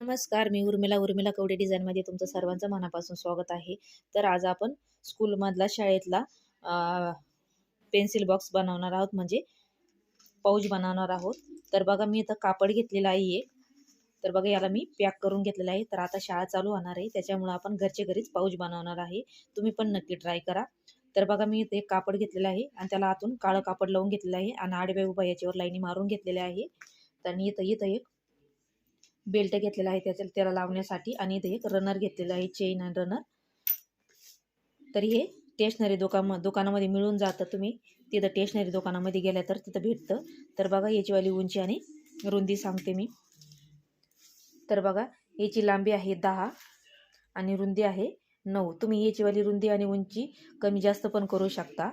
नमस्कार मी उर्मिला. उर्मिला कवडे डिझाईनमध्ये तुमचं सर्वांचं मनापासून स्वागत आहे. तर आज आपण स्कूलमधला शाळेतला पेन्सिल बॉक्स बनवणार आहोत. म्हणजे पाऊच बनवणार आहोत. तर बघा मी इथं कापड घेतलेलं आहे एक. तर बघा याला मी पॅक करून घेतलेला आहे. तर आता शाळा चालू होणार आहे. त्याच्यामुळं आपण घरचे घरीच पाऊच बनवणार आहे. तुम्ही पण नक्की ट्राय करा. तर बघा मी इथे एक कापड घेतलेलं आहे आणि त्याला आतून काळं कापड लावून घेतलेलं आहे आणि आडव्या उभा याच्यावर लाईनी मारून घेतलेल्या आहे. तर इथं इथं एक बेल्ट घेतलेला आहे त्याच्या त्याला लावण्यासाठी आणि इथे एक रनर घेतलेला आहे चेन आणि रनर तर हे टेशनरी दुकान दुकानामध्ये मिळून जातं तुम्ही. तिथं टेशनरी दुकानामध्ये गेल्या तर तिथं भेटतं. तर बघा याचीवाली उंची आणि रुंदी सांगते मी. तर बघा याची लांबी आहे दहा आणि रुंदी आहे नऊ. तुम्ही याचीवाली रुंदी आणि उंची कमी जास्त पण करू शकता.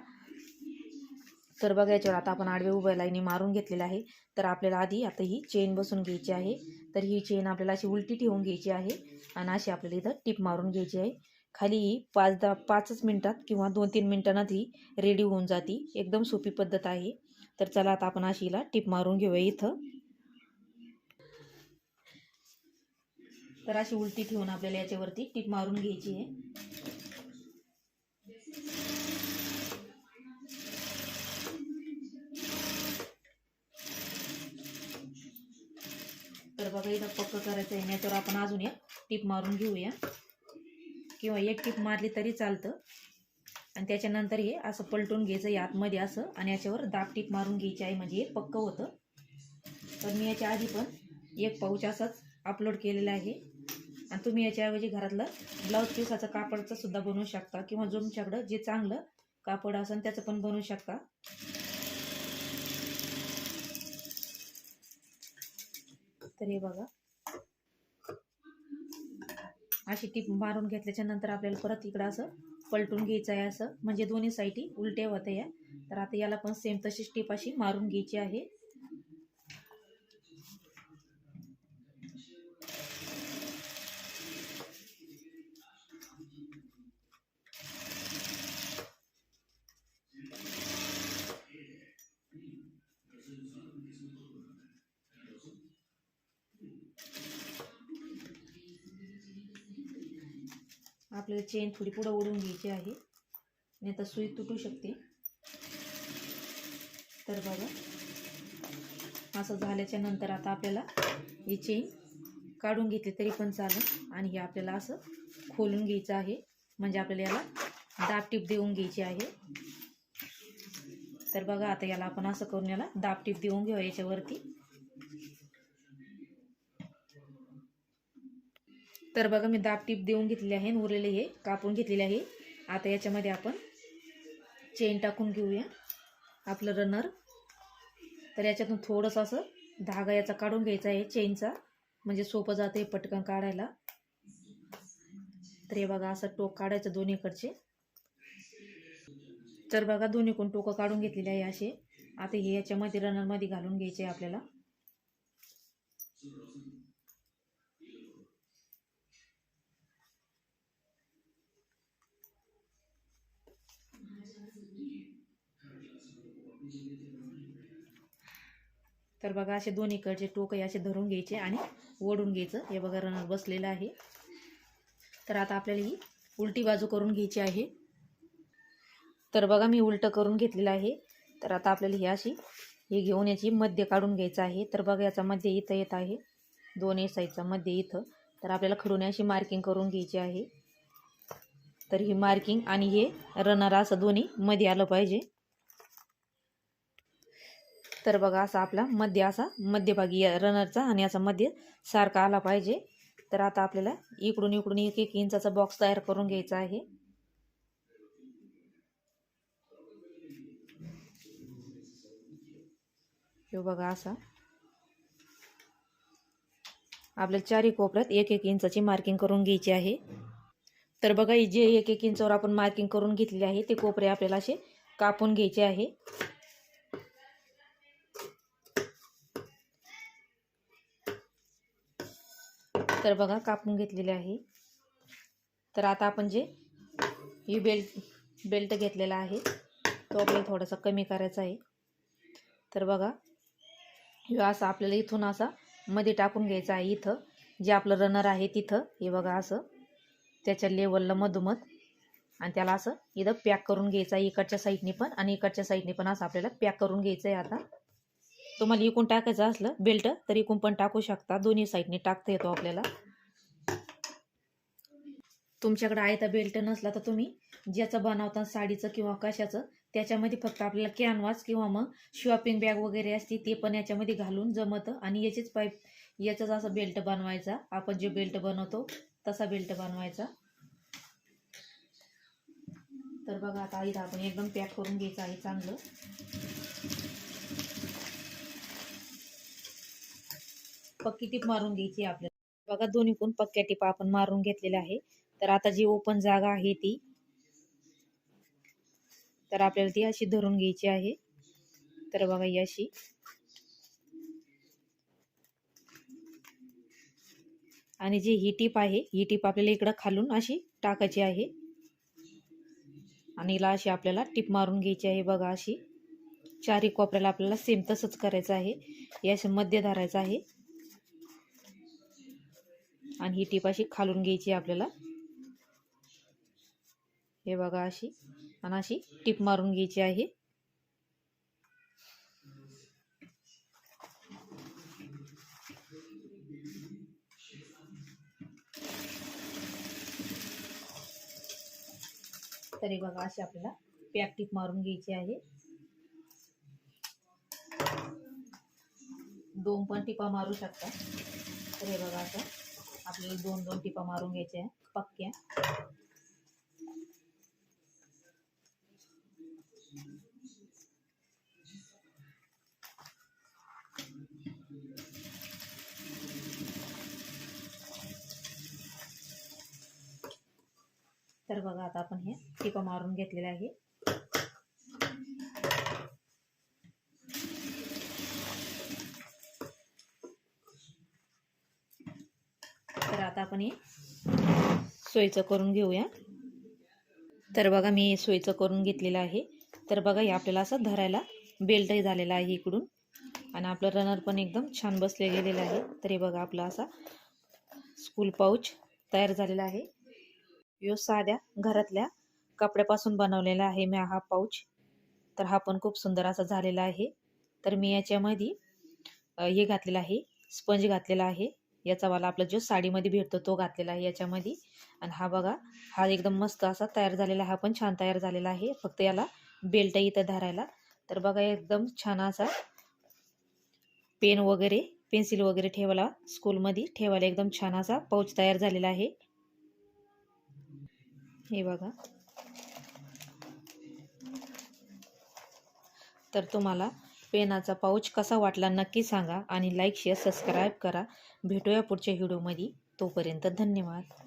तर बघा याच्यावर आता आपण आडवे उभ्या लाईनी मारून घेतलेलं आहे. तर आपल्याला आधी आता ही चेन बसून घ्यायची आहे. तर ही चेन आपल्याला अशी उलटी ठेवून घ्यायची आहे आणि अशी आपल्याला इथं टिप मारून घ्यायची आहे. खाली ही पाच दहा पाचच मिनटात किंवा दोन तीन मिनटांनात ही रेडी होऊन जाती. एकदम सोपी पद्धत आहे. तर चला आता आपण अशी हिला मारून घेऊया इथं. तर अशी उलटी ठेवून आपल्याला याच्यावरती टिप मारून घ्यायची आहे. तर बघा इथं पक्क करायचं आहे नाहीतर आपण अजून एक टीप मारून घेऊया. किंवा एक टीप मारली तरी चालतं. आणि त्याच्यानंतर हे असं पलटून घ्यायचं आहे आतमध्ये असं. आणि याच्यावर दाब टीप मारून घ्यायची आहे. म्हणजे हे पक्क होतं. तर मी याच्या आधी पण एक पाऊच असाच अपलोड केलेला आहे. आणि तुम्ही याच्याऐवजी घरातलं ब्लाऊज पीसाचं कापडचं सुद्धा बनवू शकता. किंवा तुमच्याकडं जे चांगलं कापड असेल त्याचं पण बनवू शकता. तर हे बघा. अशी टीप मारून घेतल्याच्या नंतर आपल्याला परत इकडं असं पलटून घ्यायचं आहे असं. म्हणजे दोन्ही साईडी उलट्या होत्या या तर आता याला पण सेम तशीच टीप अशी मारून घ्यायची आहे. आपल्याला चेन थोडी पुढं ओढून घ्यायची आहे. नाही तर सुई तुटू शकते. तर बघा. असं झाल्याच्यानंतर आता आपल्याला ही चेन काढून घेतली तरी पण चालेल. आणि हे आपल्याला असं खोलून घ्यायचं आहे. म्हणजे आपल्याला याला दाबटीप देऊन घ्यायची आहे. तर बघा आता याला आपण असं करून याला दाबटीप देऊन घेऊ याच्यावरती. तर बघा मी दाब टीप देऊन घेतलेले आहे उरलेले हे कापून घेतलेले आहे. आता याच्यामध्ये आपण चेन टाकून घेऊया आपलं रनर तर याच्यातून थोडंसं असं धागा याचा काढून घ्यायचा आहे चेनचा म्हणजे सोपं जातं आहे पटकन काढायला. तर हे बघा असं टोक काढायचं दोन्हीकडचे. तर बघा दोन्हीकडून टोकं काढून घेतलेले आहे असे. आता हे याच्यामध्ये रनरमध्ये घालून घ्यायचे आपल्याला. तर बघा असे दोन्हीकडचे टोकही असे धरून घ्यायचे आणि ओढून घ्यायचं. हे बघा रनर बसलेलं आहे. तर आता आपल्याला ही उलटी बाजू करून घ्यायची आहे. तर बघा मी उलटं करून घेतलेलं आहे. तर आता आपल्याला ही अशी हे घेऊन याची मध्य काढून घ्यायचं आहे. तर बघा याचा मध्य इथं येत आहे. दोन्ही साईडचा मध्य इथं. तर आपल्याला खडून अशी मार्किंग करून घ्यायची आहे. तर ही मार्किंग आणि हे रनर असं दोन्ही मध्ये आलं पाहिजे. तर बघा असा आपला मध्य असा मध्यभागी रनरचा आणि असा मध्य सारखा आला पाहिजे. तर आता आपल्याला इकडून इकडून एक एक इंचाचा बॉक्स तयार करून घ्यायचा आहे. हे बघा असा. आपल्याला चारही कोपऱ्यात एक एक इंचाची मार्किंग करून घ्यायची आहे. तर बघा जे एक एक इंचावर आपण मार्किंग करून घेतलेले आहे ते कोपरे आपल्याला असे कापून घ्यायचे आहे. तर बघा कापून घेतलेले आहे. तर आता आपण जे ही बेल्ट बेल्ट घेतलेला आहे तो आपल्याला थोडासा कमी करायचा आहे. तर बघा हे असा आपल्याला इथून असा मध्ये टाकून घ्यायचा आहे इथं. जे आपलं रनर आहे तिथं हे बघा असं. त्याच्या लेवलला मधोमध. आणि त्याला असं इथं पॅक करून घ्यायचं आहे इकडच्या साईडने पण आणि इकडच्या साईडने पण असं आपल्याला पॅक करून घ्यायचं आहे आता. तुम्हाला इकून टाकायचं असलं बेल्ट तर इकून पण टाकू शकता. दोन्ही साईडने टाकता येतो आपल्याला. तुमच्याकडे आयता बेल्ट नसला तर तुम्ही ज्याचं बनवता साडीचं किंवा कशाचं त्याच्यामध्ये फक्त आपल्याला कॅनवास किंवा मग शॉपिंग बॅग वगैरे असते ते पण याच्यामध्ये घालून जमतं. आणि याचीच पाईप याचाच असा बेल्ट बनवायचा. आपण जे बेल्ट बनवतो तसा बेल्ट बनवायचा. तर बघा आता इथं आपण एकदम पॅक करून घ्यायचं आहे चांगलं. पक्की टीप मारून घ्यायची आपल्याला? बघा दोन्ही पण पक्क्या टिपा आपण मारून घेतलेल्या आहे. तर आता जी ओपन जागा आहे ती तर आपल्याला ती अशी धरून घ्यायची आहे. तर बघा ही अशी. आणि जी ही टीप आहे ही टीप आपल्याला इकडं खालून अशी टाकायची आहे. आणि हिला अशी आपल्याला टीप मारून घ्यायची आहे बघा अशी. चारी कोपऱ्याला आपल्याला सेम तसंच करायचं आहे. याशी असे मध्य धरायचं आहे. आणि ही टीप अशी खालून घ्यायची आपल्याला. हे बघा अशी आणि अशी टीप मारून घ्यायची आहे. तरी बघा अशी आपल्याला पॅक टीप मारून घ्यायची आहे. दोन पण टिपा मारू शकता. तर हे बघा असं. आपल्याला दोन दोन टिपा मारून घ्यायच्या पक्क्या तर बघा आता आपण हे टिपा मारून घेतलेले आहे तर आता आपण हे सोयीचं करून घेऊया. तर बघा मी सोयीचं करून घेतलेलं आहे. तर बघा हे आपल्याला असं धरायला बेल्टही झालेला आहे इकडून. आणि आपलं रनर पण एकदम छान बसले गेलेलं आहे. तर हे बघा आपला असा स्कूल पाऊच तयार झालेला आहे. यो साध्या घरातल्या कपड्यापासून बनवलेला आहे मी हा पाऊच तर हा पण खूप सुंदर असा झालेला आहे. तर मी याच्यामध्ये हे घातलेलं आहे स्पंज घातलेला आहे. याचा वाला आपला जो साडीमध्ये भेटतो तो घातलेला आहे याच्यामध्ये. आणि हा बघा हा एकदम मस्त असा तयार झालेला हा पण छान तयार झालेला आहे. फक्त याला बेल्ट इथं धरायला. तर बघा एकदम छान असा पेन वगैरे पेन्सिल वगैरे ठेवायला स्कूलमध्ये ठेवायला एकदम छान असा पाऊच तयार झालेला आहे. हे बघा. तर तुम्हाला पेनाचा पाऊच कसा वाटला नक्की सांगा आणि लाईक शेअर सबस्क्राईब करा. भेटूया पुढच्या व्हिडिओमध्ये तोपर्यंत धन्यवाद.